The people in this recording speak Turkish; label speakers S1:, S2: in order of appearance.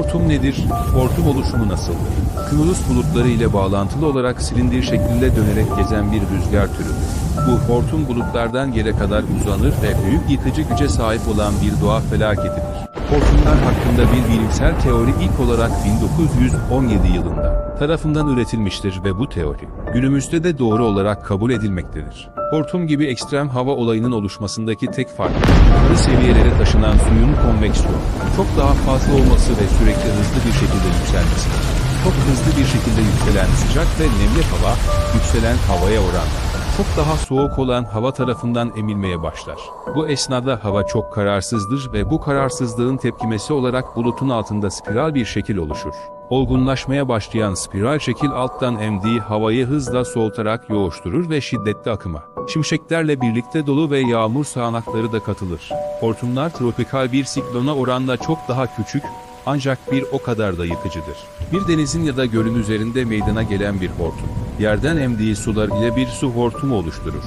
S1: Hortum nedir? Hortum oluşumu nasıldır? Cumulus bulutları ile bağlantılı olarak silindir şeklinde dönerek gezen bir rüzgar türüdür. Bu hortum bulutlardan yere kadar uzanır ve büyük yıkıcı güce sahip olan bir doğa felaketidir. Hortumlar hakkında bir bilimsel teori ilk olarak 1917 yılında tarafından üretilmiştir ve bu teori günümüzde de doğru olarak kabul edilmektedir. Hortum gibi ekstrem hava olayının oluşmasındaki tek fark yukarı seviyelere taşınan suyun konveksiyon çok daha fazla olması ve sürekli hızlı bir şekilde yükselmesidir. Çok hızlı bir şekilde yükselen sıcak ve nemli hava, yükselen havaya oranla çok daha soğuk olan hava tarafından emilmeye başlar. Bu esnada hava çok kararsızdır ve bu kararsızlığın tepkimesi olarak bulutun altında spiral bir şekil oluşur. Olgunlaşmaya başlayan spiral şekil alttan emdiği havayı hızla soğutarak yoğuşturur ve şiddetli akıma. Şimşeklerle birlikte dolu ve yağmur sağanakları da katılır. Hortumlar tropikal bir siklona oranla çok daha küçük, ancak bir o kadar da yıkıcıdır. Bir denizin ya da gölün üzerinde meydana gelen bir hortum, yerden emdiği sular ile bir su hortumu oluşturur.